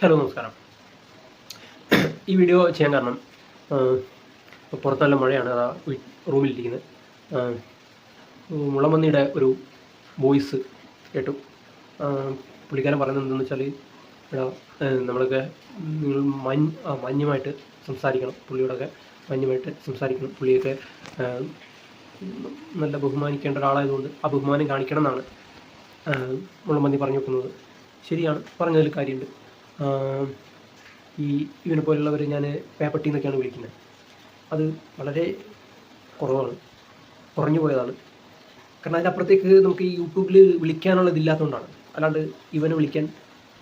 Hello നമസ്കാരം. ഈ video ചെയ്യാൻ കാരണം പുറത്തല്ല മഴയാണ് അതാ റൂമിലിരിക്കുന്നത്. മുളമന്നിയുടെ ഒരു വോയിസ് കേട്ടു. പുള്ളിക്കാരൻ പറയുന്നത് എന്താണെന്ന് വെച്ചാൽ എടാ നമ്മളൊക്കെ നിങ്ങൾ മഞ്ഞ് മഞ്ഞുമായിട്ട് സംസാരിക്കണം പുള്ളിയോടൊക്കെ മഞ്ഞുമായിട്ട് സംസാരിക്കണം. പുള്ളിയൊക്കെ നല്ല ബഹുമാനിക്കേണ്ട ഒരാളായതുകൊണ്ട് ആ ബഹുമാനം കാണിക്കണം എന്നാണ് മുളമന്നി പറഞ്ഞു വെക്കുന്നത്. ശരിയാണ് പറഞ്ഞതിൽ കാര്യമുണ്ട്. ഈ ഇവനെ പോലുള്ളവരെ ഞാൻ പേപ്പട്ടി എന്നൊക്കെയാണ് വിളിക്കുന്നത്. അത് വളരെ കുറവാണ്. കുറഞ്ഞു പോയതാണ്. കാരണം അതിനപ്പുറത്തേക്ക് നമുക്ക് ഈ യൂട്യൂബിൽ വിളിക്കാനുള്ള ഇല്ലാത്തതുകൊണ്ടാണ് അല്ലാണ്ട് ഇവനെ വിളിക്കാൻ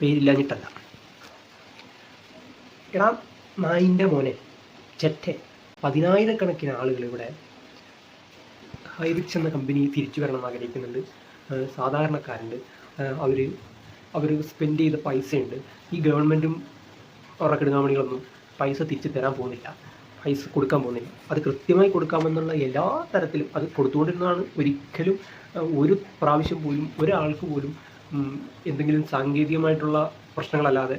പേരില്ലാഞ്ഞിട്ടല്ല. എടാ നായിന്റെ മോനെ ചെറ്റെ പതിനായിരക്കണക്കിന് ആളുകൾ ഇവിടെ ഹൈറിച്ച് എന്ന കമ്പനി തിരിച്ചു വരണം എന്ന് ആഗ്രഹിക്കുന്നുണ്ട് സാധാരണക്കാരുണ്ട്. അവർ അവർ സ്പെൻഡ് ചെയ്ത പൈസയുണ്ട്. ഈ ഗവൺമെന്റും അവരുടെ കിടങ്ങാമണികളൊന്നും പൈസ തിരിച്ചു തരാൻ പോകുന്നില്ല. പൈസ കൊടുക്കാൻ പോകുന്നില്ല. അത് കൃത്യമായി കൊടുക്കാമെന്നുള്ള എല്ലാ തരത്തിലും അത് കൊടുത്തുകൊണ്ടിരുന്നതാണ് ഒരിക്കലും ഒരു പ്രാവശ്യം പോലും ഒരാൾക്ക് പോലും എന്തെങ്കിലും സാങ്കേതികമായിട്ടുള്ള പ്രശ്നങ്ങളല്ലാതെ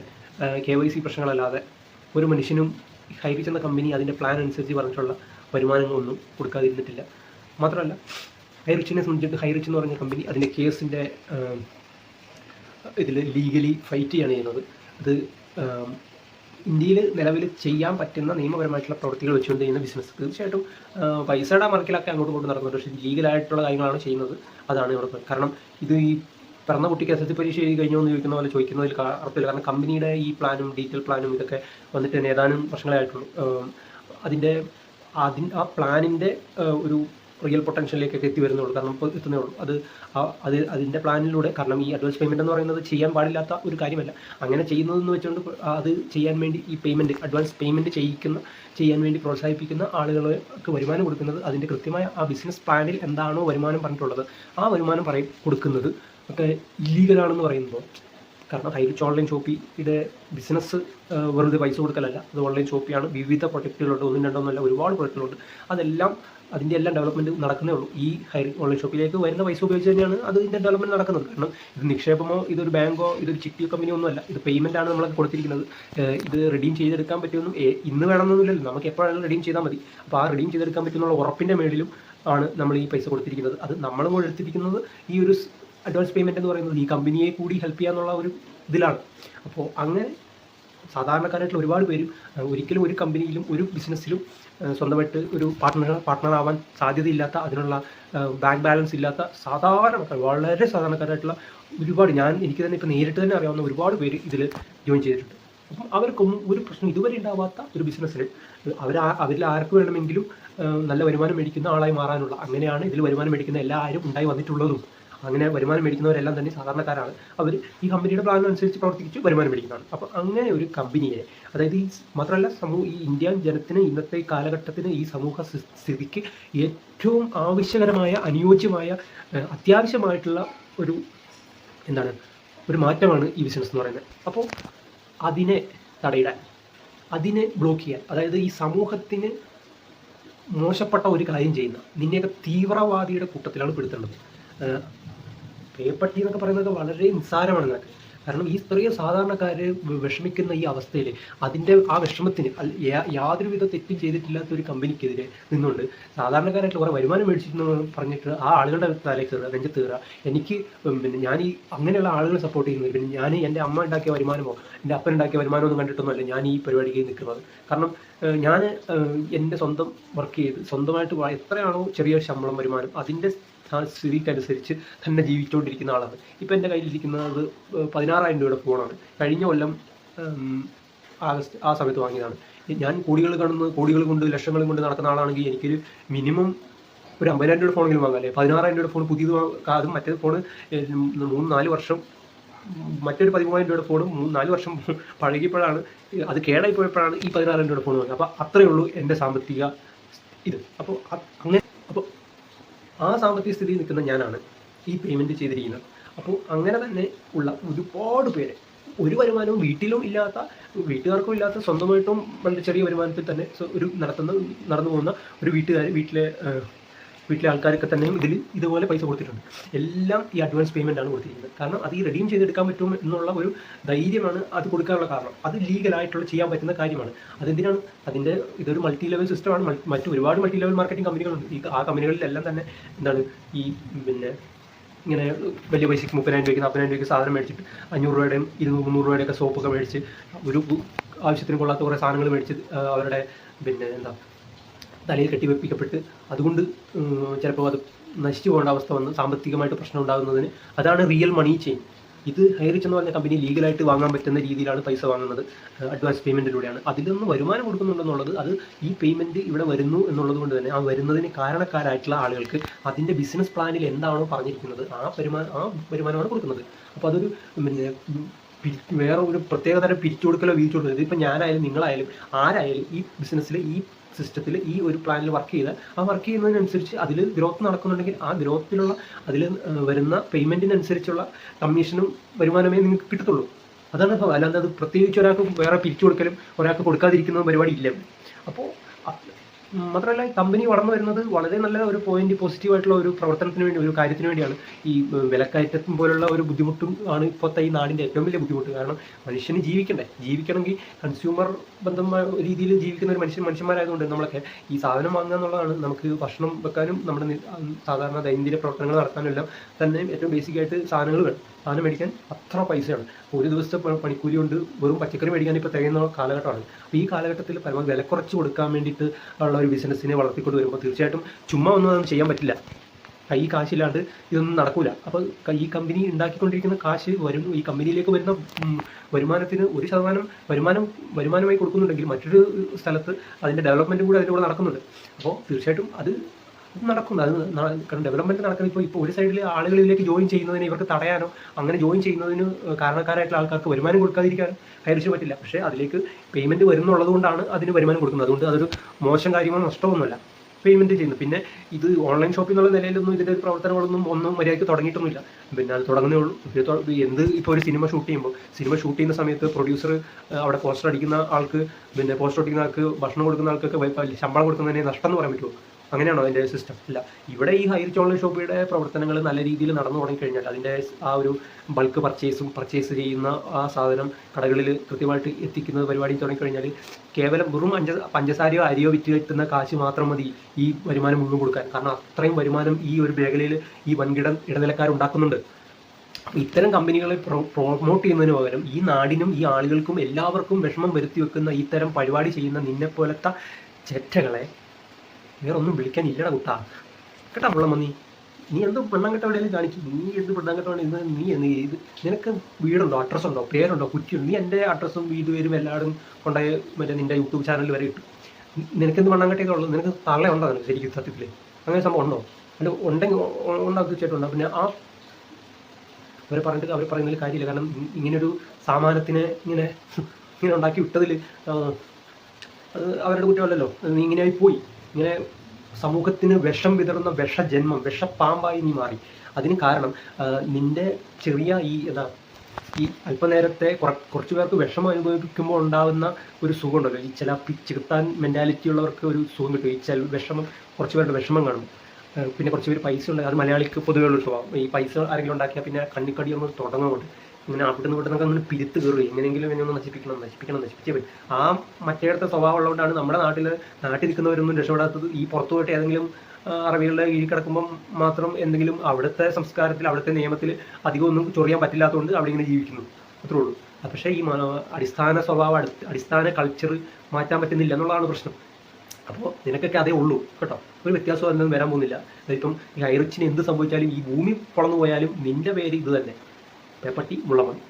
കെ വൈ സി പ്രശ്നങ്ങളല്ലാതെ ഒരു മനുഷ്യനും ഹൈറിച്ച് എന്ന കമ്പനി അതിന്റെ പ്ലാൻ അനുസരിച്ച് പറഞ്ഞിട്ടുള്ള വരുമാനങ്ങളൊന്നും കൊടുക്കാതിരുന്നിട്ടില്ല. മാത്രമല്ല ഹൈറിച്ചിനെ സംബന്ധിച്ചിട്ട് ഹൈറിച്ച് എന്ന് പറഞ്ഞ കമ്പനി അതിന്റെ കേസിന്റെ ഇതിൽ ലീഗലി ഫൈറ്റ് ചെയ്യാണ് ചെയ്യുന്നത്. അത് ഇന്ത്യയിൽ നിലവിൽ ചെയ്യാൻ പറ്റുന്ന നിയമപരമായിട്ടുള്ള പ്രവൃത്തികൾ വെച്ചുകൊണ്ട് ചെയ്യുന്ന ബിസിനസ് തീർച്ചയായിട്ടും പൈസയുടെ മറക്കിലൊക്കെ അങ്ങോട്ട് കൊണ്ട് നടക്കുന്നുണ്ട്. പക്ഷേ ലീഗലായിട്ടുള്ള കാര്യങ്ങളാണ് ചെയ്യുന്നത്. അതാണ് ഇവിടെ കാരണം ഇത് ഈ പിറന്ന കുട്ടിക്ക് എസ് എസ് സി പരീക്ഷ എഴുതി കഴിഞ്ഞോ എന്ന് ചോദിക്കുന്ന പോലെ ചോദിക്കുന്നതിൽ അർത്ഥമില്ല. കാരണം കമ്പനിയുടെ ഈ പ്ലാനും ഡീറ്റെയിൽ പ്ലാനും ഇതൊക്കെ വന്നിട്ട് തന്നെ ഏതാനും വർഷങ്ങളായിട്ടുള്ളൂ. അതിന്റെ അതിൻ ആ പ്ലാനിന്റെ ഒരു റിയൽ പൊട്ടൻഷ്യലിലേക്കൊക്കെ എത്തി വരുന്നുള്ളൂ കാരണം ഇപ്പോൾ എത്തുന്നേ ഉള്ളൂ. അത് അത് അതിന്റെ പ്ലാനിലൂടെ കാരണം ഈ അഡ്വാൻസ് പേയ്മെന്റ് എന്ന് പറയുന്നത് ചെയ്യാൻ പാടില്ലാത്ത ഒരു കാര്യമല്ല. അങ്ങനെ ചെയ്യുന്നതെന്ന് വെച്ചുകൊണ്ട് അത് ചെയ്യാൻ വേണ്ടി ഈ പേയ്മെന്റ് അഡ്വാൻസ് പേയ്മെന്റ് ചെയ്യിക്കുന്ന ചെയ്യാൻ വേണ്ടി പ്രോത്സാഹിപ്പിക്കുന്ന ആളുകൾക്ക് വരുമാനം കൊടുക്കുന്നത് അതിന്റെ കൃത്യമായ ആ ബിസിനസ് പ്ലാനിൽ എന്താണോ വരുമാനം പറഞ്ഞിട്ടുള്ളത് ആ വരുമാനം പറയും കൊടുക്കുന്നത് ഒക്കെ ഇല്ലീഗലാണെന്ന് പറയുമ്പോൾ കാരണം ഹൈറിച്ച് ഓൺലൈൻ ഷോപ്പിയുടെ ബിസിനസ് വെറുതെ പൈസ കൊടുക്കലല്ല. അത് ഓൺലൈൻ ഷോപ്പിയാണ്. വിവിധ പ്രൊജക്റ്റുകളുണ്ട് ഒന്നും രണ്ടൊന്നല്ല ഒരുപാട് പ്രൊജക്റ്റുകളുണ്ട് അതെല്ലാം അതിന്റെ എല്ലാം ഡെവലപ്മെന്റ് നടക്കുന്നേ ഉള്ളൂ. ഈ ഹൈ ഓൺലൈൻ ഷോപ്പിലേക്ക് വരുന്ന പൈസ ഉപയോഗിച്ച് തന്നെയാണ് അതിന്റെ ഡെവലപ്മെന്റ് നടക്കുന്നത്. കാരണം ഇത് നിക്ഷേപമോ ഇതൊരു ബാങ്കോ ഇതൊരു ചിട്ടി കമ്പനിയോ ഒന്നുമല്ല. ഇത് പേയ്മെന്റ് ആണ് നമ്മളൊക്കെ കൊടുത്തിരിക്കുന്നത്. ഇത് റിഡീം ചെയ്തെടുക്കാൻ പറ്റുമെന്നും ഇന്ന് വേണമെന്നൊന്നുമില്ലല്ലോ. നമുക്ക് എപ്പോഴാണ് റിഡീം ചെയ്താൽ മതി. അപ്പോൾ ആ റിഡീം ചെയ്തെടുക്കാൻ പറ്റുന്നുള്ള ഉറപ്പിന്റെ മേളിലും ആണ് നമ്മൾ ഈ പൈസ കൊടുത്തിരിക്കുന്നത്. അത് നമ്മളും കൂടെ എടുത്തിരിക്കുന്നത് ഈ ഒരു അഡ്വാൻസ് പേയ്മെന്റ് എന്ന് പറയുന്നത് ഈ കമ്പനിയെ കൂടി ഹെൽപ്പ് ചെയ്യാന്നുള്ള ഒരു ഇതിലാണ്. അപ്പോൾ അങ്ങനെ സാധാരണക്കാരായിട്ടുള്ള ഒരുപാട് പേരും ഒരിക്കലും ഒരു കമ്പനിയിലും ഒരു ബിസിനസ്സിലും സ്വന്തമായിട്ട് ഒരു പാർട്ട്ണർ ആവാൻ സാധ്യതയില്ലാത്ത അതിനുള്ള ബാങ്ക് ബാലൻസ് ഇല്ലാത്ത സാധാരണക്കാർ വളരെ സാധാരണക്കാരായിട്ടുള്ള ഒരുപാട് ഞാൻ എനിക്ക് തന്നെ ഇപ്പോൾ നേരിട്ട് തന്നെ അറിയാവുന്ന ഒരുപാട് പേര് ഇതിൽ ജോയിൻ ചെയ്തിട്ടുണ്ട്. അപ്പം അവർക്കൊന്നും ഒരു പ്രശ്നം ഇതുവരെ ഉണ്ടാവാത്ത ഒരു ബിസിനസ്സിൽ അവർ അവരിൽ ആർക്ക് വേണമെങ്കിലും നല്ല വരുമാനം മേടിക്കുന്ന ആളായി മാറാനുള്ള അങ്ങനെയാണ് ഇതിൽ വരുമാനം മേടിക്കുന്ന എല്ലാവരും ഉണ്ടായി വന്നിട്ടുള്ളതും. അങ്ങനെ വരുമാനം മേടിക്കുന്നവരെല്ലാം തന്നെ സാധാരണക്കാരാണ്. അവർ ഈ കമ്പനിയുടെ പ്ലാൻ അനുസരിച്ച് പ്രവർത്തിച്ച് വരുമാനം മേടിക്കുന്നതാണ്. അപ്പോൾ അങ്ങനെ ഒരു കമ്പനിയെ അതായത് ഈ മാത്രമല്ല സമൂഹ ഈ ഇന്ത്യൻ ജനത്തിന് ഇന്നത്തെ കാലഘട്ടത്തിന് ഈ സമൂഹ സ്ഥിതിക്ക് ഏറ്റവും ആവശ്യകരമായ അനുയോജ്യമായ അത്യാവശ്യമായിട്ടുള്ള ഒരു എന്താണ് ഒരു മാറ്റമാണ് ഈ ബിസിനസ് എന്ന് പറയുന്നത്. അപ്പോൾ അതിനെ തടയിടാൻ അതിനെ ബ്ലോക്ക് ചെയ്യാൻ അതായത് ഈ സമൂഹത്തിന് മോശപ്പെട്ട ഒരു കാര്യം ചെയ്യുന്ന നിന്നെയൊക്കെ തീവ്രവാദിയുടെ കൂട്ടത്തിലാണ് പെടുത്തേണ്ടത്. പേപ്പട്ടി എന്നൊക്കെ പറയുന്നത് വളരെ നിസ്സാരമാണ് നിനക്ക്. കാരണം ഈ സ്ത്രീയെ സാധാരണക്കാര് വി- വിഷമിക്കുന്ന ഈ അവസ്ഥയിൽ അതിന്റെ ആ വിഷമത്തിന് യാതൊരു വിധ തെറ്റും ചെയ്തിട്ടില്ലാത്ത ഒരു കമ്പനിക്കെതിരെ നിന്നുകൊണ്ട് സാധാരണക്കാരായിട്ട് കുറേ വരുമാനം മേടിച്ചിരുന്നു പറഞ്ഞിട്ട് ആ ആളുകളുടെ തലയിൽ കയറുക നെഞ്ചത്ത് കയറുക. എനിക്ക് പിന്നെ ഞാൻ ഈ അങ്ങനെയുള്ള ആളുകളെ സപ്പോർട്ട് ചെയ്യുന്നത് പിന്നെ ഞാൻ എന്റെ അമ്മ ഉണ്ടാക്കിയ വരുമാനമോ എന്റെ അപ്പൻ ഉണ്ടാക്കിയ വരുമാനമോ ഒന്നും കണ്ടിട്ടൊന്നുമല്ല ഞാൻ ഈ പരിപാടിക്ക് നിൽക്കുന്നത്. കാരണം ഞാൻ എന്റെ സ്വന്തം വർക്ക് ചെയ്ത് സ്വന്തമായിട്ട് എത്രയാണോ ചെറിയ ശമ്പളം വരുമാനം അതിന്റെ ആ സ്ഥിതിക്കനുസരിച്ച് തന്നെ ജീവിച്ചുകൊണ്ടിരിക്കുന്ന ആളാണ്. ഇപ്പം എന്റെ കയ്യിലിരിക്കുന്നത് പതിനാറായിരം രൂപയുടെ ഫോണാണ് കഴിഞ്ഞ കൊല്ലം ആഗസ്റ്റ് ആ സമയത്ത് വാങ്ങിയതാണ്. ഞാൻ കോടികൾ കാണുന്ന കോടികൾ കൊണ്ട് ലക്ഷങ്ങൾ കൊണ്ട് നടക്കുന്ന ആളാണെങ്കിൽ എനിക്കൊരു മിനിമം ഒരു അമ്പതിനായിരം രൂപയുടെ ഫോണെങ്കിലും വാങ്ങാം. അല്ലേ? പതിനാറായിരം രൂപയുടെ ഫോൺ പുതിയത് അതും മറ്റേ ഫോൺ മൂന്ന് നാല് വർഷം മറ്റൊരു പതിമൂവായിരം രൂപയുടെ ഫോൺ മൂന്ന് നാല് വർഷം പഴകിയപ്പോഴാണ് അത് കേടായി പോയപ്പോഴാണ് ഈ പതിനാറായിരം രൂപയുടെ ഫോൺ വാങ്ങിയത്. അപ്പോൾ അത്രയേ ഉള്ളൂ എന്റെ സാമ്പത്തിക ഇത്. അപ്പോൾ അങ്ങനെ അപ്പോൾ ആ സാമ്പത്തിക സ്ഥിതിയിൽ നിൽക്കുന്ന ഞാനാണ് ഈ പേയ്മെന്റ് ചെയ്തിരിക്കുന്നത്. അപ്പോൾ അങ്ങനെ തന്നെ ഉള്ള ഒരുപാട് പേര് ഒരു വരുമാനവും വീട്ടിലും ഇല്ലാത്ത വീട്ടുകാർക്കും ഇല്ലാത്ത സ്വന്തമായിട്ടും വളരെ ചെറിയ വരുമാനത്തിൽ തന്നെ ഒരു നടത്തുന്ന നടന്നു പോകുന്ന ഒരു വീട്ടുകാർ വീട്ടിലെ വീട്ടിലെ ആൾക്കാരൊക്കെ തന്നെയും ഇതിൽ ഇതുപോലെ പൈസ കൊടുത്തിട്ടുണ്ട്. എല്ലാം ഈ അഡ്വാൻസ് പേയ്മെന്റ് ആണ് കൊടുത്തിരിക്കുന്നത്. കാരണം അത് ഈ റെഡീം ചെയ്തെടുക്കാൻ പറ്റും എന്നുള്ള ഒരു ധൈര്യമാണ് അത് കൊടുക്കാനുള്ള കാരണം. അത് ലീഗലായിട്ടുള്ള ചെയ്യാൻ പറ്റുന്ന കാര്യമാണ്. അതെന്തിനാണ്? അതിന്റെ ഇതൊരു മൾട്ടി ലെവൽ സിസ്റ്റമാണ് മറ്റു ഒരുപാട് മൾട്ടി ലെവൽ മാർക്കറ്റിംഗ് കമ്പനികളുണ്ട് ഈ ആ കമ്പനികളിലെല്ലാം തന്നെ എന്താണ് ഈ പിന്നെ ഇങ്ങനെ വലിയ പൈസയ്ക്ക് മുപ്പതിനായിരം രൂപയ്ക്ക് നാൽപ്പതിനായിരം രൂപയ്ക്ക് സാധനം മേടിച്ചിട്ട് അഞ്ഞൂറ് രൂപയുടെയും ഇരുന്നൂറ് മുന്നൂറ് രൂപയുടെയൊക്കെ സോപ്പൊക്കെ മേടിച്ച് ഒരു ആവശ്യത്തിന് കൊള്ളാത്ത കുറേ സാധനങ്ങൾ മേടിച്ച് അവരുടെ പിന്നെ എന്താ തലയിൽ കെട്ടിവെപ്പിക്കപ്പെട്ട് അതുകൊണ്ട് ചിലപ്പോൾ അത് നശിച്ചു പോകേണ്ട അവസ്ഥ വന്ന് സാമ്പത്തികമായിട്ട് പ്രശ്നം ഉണ്ടാകുന്നതിന് അതാണ് റിയൽ മണി ചെയിൻ ഇത് ഹൈറിച്ച് എന്ന് പറഞ്ഞ കമ്പനി ലീഗലായിട്ട് വാങ്ങാൻ പറ്റുന്ന രീതിയിലാണ് പൈസ വാങ്ങുന്നത് അഡ്വാൻസ് പേയ്മെന്റിലൂടെയാണ് അതിൽ നിന്ന് വരുമാനം കൊടുക്കുന്നുണ്ടെന്നുള്ളത് അത് ഈ പേയ്മെന്റ് ഇവിടെ വരുന്നു എന്നുള്ളത് കൊണ്ട് തന്നെ ആ വരുന്നതിന് കാരണക്കാരായിട്ടുള്ള ആളുകൾക്ക് അതിന്റെ ബിസിനസ് പ്ലാനിൽ എന്താണോ പറഞ്ഞിരിക്കുന്നത് ആ വരുമാനം ആ വരുമാനമാണ് കൊടുക്കുന്നത്. അപ്പോൾ അതൊരു പിന്നെ വേറെ ഒരു പ്രത്യേകതരം പിരിച്ചു കൊടുക്കലോ വീഴ്ച കൊടുക്കലോ ഇതിപ്പോൾ ഞാനായാലും നിങ്ങളായാലും ആരായാലും ഈ ബിസിനസ്സിൽ ഈ സിസ്റ്റത്തിൽ ഈ ഒരു പ്ലാനിൽ വർക്ക് ചെയ്താൽ ആ വർക്ക് ചെയ്യുന്നതിനനുസരിച്ച് അതിൽ ഗ്രോത്ത് നടക്കുന്നുണ്ടെങ്കിൽ ആ ഗ്രോത്തിലുള്ള അതിൽ വരുന്ന പേയ്മെന്റിനനുസരിച്ചുള്ള കമ്മീഷനും വരുമാനമേ നിങ്ങൾക്ക് കിട്ടത്തുള്ളൂ. അതാണ് അല്ലാതെ അത് പ്രത്യേകിച്ച് ഒരാൾക്ക് വേറെ പിരിച്ചു കൊടുക്കലും ഒരാൾക്ക് കൊടുക്കാതിരിക്കുന്ന പരിപാടി ഇല്ല. അപ്പോൾ മാത്രമല്ല ഈ കമ്പനി വളർന്നു വരുന്നത് വളരെ നല്ല ഒരു പോയിന്റ് പോസിറ്റീവ് ആയിട്ടുള്ള ഒരു പ്രവർത്തനത്തിന് വേണ്ടി ഒരു കാര്യത്തിന് വേണ്ടിയാണ്. ഈ വിലക്കയറ്റം പോലുള്ള ഒരു ബുദ്ധിമുട്ടും ആണ് ഇപ്പോഴത്തെ ഈ നാടിന്റെ ഏറ്റവും വലിയ ബുദ്ധിമുട്ട്. കാരണം മനുഷ്യന് ജീവിക്കണ്ടേ? ജീവിക്കണമെങ്കിൽ കൺസ്യൂമർ ബന്ധമായ രീതിയിൽ ജീവിക്കുന്ന ഒരു മനുഷ്യൻ മനുഷ്യന്മാരായതുകൊണ്ട് നമ്മളൊക്കെ ഈ സാധനം വാങ്ങുക എന്നുള്ളതാണ്. നമുക്ക് ഭക്ഷണം വെക്കാനും നമ്മുടെ സാധാരണ ദൈനംദിന പ്രവർത്തനങ്ങൾ നടത്താനും എല്ലാം തന്നെ ഏറ്റവും ബേസിക് ആയിട്ട് സാധനങ്ങൾ വേണം. സാധനം മേടിക്കാൻ അത്ര പൈസയാണ്. ഒരു ദിവസത്തെ പണിക്കൂലി കൊണ്ട് വെറും പച്ചക്കറി മേടിക്കാൻ ഇപ്പോൾ തികയുന്ന കാലഘട്ടമാണ്. അപ്പോൾ ഈ കാലഘട്ടത്തിൽ പരമാവധി വില കുറച്ച് കൊടുക്കാൻ വേണ്ടിയിട്ട് ഉള്ള ഒരു ബിസിനസ്സിനെ വളർത്തിക്കൊണ്ട് വരുമ്പോൾ തീർച്ചയായിട്ടും ചുമ്മാ ഒന്നും അതൊന്നും ചെയ്യാൻ പറ്റില്ല. കൈ കാശില്ലാണ്ട് ഇതൊന്നും നടക്കൂല. അപ്പോൾ ഈ കമ്പനി ഉണ്ടാക്കിക്കൊണ്ടിരിക്കുന്ന കാശ് വരും ഈ കമ്പനിയിലേക്ക് വരുന്ന വരുമാനത്തിന് ഒരു ശതമാനം വരുമാനം വരുമാനമായി കൊടുക്കുന്നുണ്ടെങ്കിൽ മറ്റൊരു സ്ഥലത്ത് അതിന്റെ ഡെവലപ്മെന്റും കൂടെ അതിന്റെ കൂടെ നടക്കുന്നുണ്ട്. അപ്പോൾ തീർച്ചയായിട്ടും അത് അത് നടക്കുന്നു. അത് കാരണം ഡെവലപ്മെന്റ് നടക്കുന്ന ഇപ്പോൾ ഇപ്പോൾ ഒരു സൈഡിൽ ആളുകളിലേക്ക് ജോയിൻ ചെയ്യുന്നതിന് ഇവർക്ക് തടയാനോ അങ്ങനെ ജോയിൻ ചെയ്യുന്നതിന് കാരണക്കാരായിട്ടുള്ള ആൾക്കാർക്ക് വരുമാനം കൊടുക്കാതിരിക്കാൻ കൈവരിച്ചു പറ്റില്ല. പക്ഷേ അതിലേക്ക് പേയ്മെന്റ് വരുന്നുള്ളത് കൊണ്ടാണ് അതിന് വരുമാനം കൊടുക്കുന്നത്. അതുകൊണ്ട് അതൊരു മോശം കാര്യമോ നഷ്ടമൊന്നുമല്ല. പേയ്മെന്റ് ചെയ്യുന്നു. പിന്നെ ഇത് ഓൺലൈൻ ഷോപ്പിംഗ് എന്നുള്ള നിലയിലൊന്നും ഇതിന്റെ പ്രവർത്തനങ്ങളൊന്നും ഒന്നും മര്യാദയ്ക്ക് തുടങ്ങിയിട്ടൊന്നുമില്ല. പിന്നെ അത് തുടങ്ങുന്നേ ഉള്ളൂ. എന്ത് ഇപ്പോൾ ഒരു സിനിമ ഷൂട്ട് ചെയ്യുമ്പോൾ സിനിമ ഷൂട്ട് ചെയ്യുന്ന സമയത്ത് പ്രൊഡ്യൂസർ അവിടെ പോസ്റ്റർ അടിക്കുന്ന ആൾക്ക് പിന്നെ പോസ്റ്റർ അടിക്കുന്ന ആൾക്ക് ഭക്ഷണം കൊടുക്കുന്ന ആൾക്കൊക്കെ ശമ്പളം കൊടുക്കുന്നതിന് നഷ്ടം എന്ന് പറയാൻ പറ്റുമോ? അങ്ങനെയാണോ അതിന്റെ സിസ്റ്റം ഇല്ല. ഇവിടെ ഈ ഹൈറിച്ച് ഓൺലൈൻ ഷോപ്പിയുടെ പ്രവർത്തനങ്ങൾ നല്ല രീതിയിൽ നടന്നു തുടങ്ങിക്കഴിഞ്ഞാൽ അതിന്റെ ആ ഒരു ബൾക്ക് പർച്ചേസും പർച്ചേസ് ചെയ്യുന്ന ആ സാധനം കടകളിൽ കൃത്യമായിട്ട് എത്തിക്കുന്ന പരിപാടി തുടങ്ങിക്കഴിഞ്ഞാൽ കേവലം വെറും അഞ്ച പഞ്ചസാരയോ അരിയോ വിറ്റ് കിട്ടുന്ന കാശ് മാത്രം മതി ഈ വരുമാനം മുഴുവൻ കൊടുക്കാൻ. കാരണം അത്രയും വരുമാനം ഈ ഒരു മേഖലയിൽ ഈ വൻകിട ഇടനിലക്കാരുണ്ടാക്കുന്നുണ്ട് ഇത്തരം കമ്പനികളെ പ്രൊ പ്രൊമോട്ട് ചെയ്യുന്നതിന് പകരം ഈ നാടിനും ഈ ആളുകൾക്കും എല്ലാവർക്കും വിഷമം വരുത്തി വെക്കുന്ന ഇത്തരം പരിപാടി ചെയ്യുന്ന നിന്നെ പോലത്തെ ചെറ്റകളെ വേറെ ഒന്നും വിളിക്കാനില്ലടാ കുട്ടാ. കേട്ടാ മുള്ള മന്നി നീ എന്ത് പെണ്ണാങ്കട്ട എവിടെയെങ്കിലും കാണിക്കും. നീ എന്ത് പെണ്ണാങ്കട്ട ഇന്ന് നീ എന്ന് ഇത് നിനക്ക് വീടുണ്ടോ? അഡ്രസ്സ് ഉണ്ടോ പേരുണ്ടോ? കുറ്റിയുണ്ടോ. നീ എന്റെ അഡ്രസ്സും വീട് പേരും എല്ലാവരും കൊണ്ടുപോയി മറ്റേ നിന്റെ യൂട്യൂബ് ചാനലിൽ വരെ ഇട്ടു. നിനക്ക് എന്ത് മണ്ണാങ്കട്ടയൊക്കെ ഉള്ളൂ നിനക്ക് തള്ള ഉണ്ടോ നിനക്ക് ശരിക്കും സത്യത്തിൽ? അങ്ങനെ സംഭവം ഉണ്ടോ? അല്ല ഉണ്ടെങ്കിൽ ഉണ്ടാകും തീർച്ചയായിട്ടും ഉണ്ടാവും പിന്നെ ആ അവരെ പറഞ്ഞിട്ട് അവർ പറയുന്നതിൽ കാര്യമില്ല. കാരണം ഇങ്ങനൊരു സാമാനത്തിനെ ഇങ്ങനെ ഇങ്ങനെ ഉണ്ടാക്കി വിട്ടതിൽ അവരുടെ കുറ്റമല്ലല്ലോ. നീ ഇങ്ങനെയായി പോയി. ഇങ്ങനെ സമൂഹത്തിന് വിഷം വിതറുന്ന വിഷജന്മം വിഷപ്പാമ്പായി നീ മാറി. അതിന് കാരണം നിന്റെ ചെറിയ ഈ എന്താ ഈ അല്പനേരത്തെ കുറ- കുറച്ച് പേർക്ക് വിഷം അനുഭവിക്കുമ്പോൾ ഉണ്ടാകുന്ന ഒരു സുഖം ഉണ്ടല്ലോ ഈ ചില ചികിത്താൻ മെന്റാലിറ്റി ഉള്ളവർക്ക് ഒരു സുഖം കിട്ടും. ഈ ചില വിഷമം കുറച്ച് പേരുടെ വിഷമം കാണും. പിന്നെ കുറച്ച് പേര് പൈസ ഉണ്ട് അത് മലയാളിക്ക് പൊതുവെ ഉള്ള സ്വഭാവം. ഈ പൈസ ആരെങ്കിലും ഉണ്ടാക്കിയാൽ പിന്നെ കണ്ണിക്കടി ഒന്ന് തുടങ്ങുന്നുണ്ട്. ഇങ്ങനെ അവിടെ നിന്ന് ഇവിടെ അങ്ങനെ പിരുത്ത് കയറും. എങ്ങനെയെങ്കിലും എന്നെ ഒന്ന് നശിപ്പിക്കണം നശിപ്പിക്കണം നശിപ്പിച്ചേ പറ്റും. ആ മറ്റേടത്തെ സ്വഭാവം ഉള്ളതുകൊണ്ടാണ് നമ്മുടെ നാട്ടിൽ നാട്ടിൽ നിൽക്കുന്നവരൊന്നും രക്ഷപ്പെടാത്തത്. ഈ പുറത്തു പോയിട്ട് ഏതെങ്കിലും അറബികളുടെ കീഴിൽ കിടക്കുമ്പം മാത്രം എന്തെങ്കിലും അവിടുത്തെ സംസ്കാരത്തിൽ അവിടുത്തെ നിയമത്തിൽ അധികം ഒന്നും ചൊറിയാൻ പറ്റില്ലാത്തതുകൊണ്ട് അവിടെ ഇങ്ങനെ ജീവിക്കുന്നു. അത്രേ ഉള്ളൂ. പക്ഷേ ഈ അടിസ്ഥാന സ്വഭാവം അടിസ്ഥാന കൾച്ചർ മാറ്റാൻ പറ്റുന്നില്ല എന്നുള്ളതാണ് പ്രശ്നം. അപ്പോൾ നിനക്കൊക്കെ അതേ ഉള്ളൂ കേട്ടോ. ഒരു വ്യത്യാസം ഒന്നും വരാൻ പോകുന്നില്ല. ഇപ്പം ഈ ഐറിച്ചിന് എന്ത് സംഭവിച്ചാലും ഈ ഭൂമി പൊളന്നു പോയാലും നിന്റെ പേര് ഇത് തന്നെ. പേപ്പട്ടി മുള്ളമണി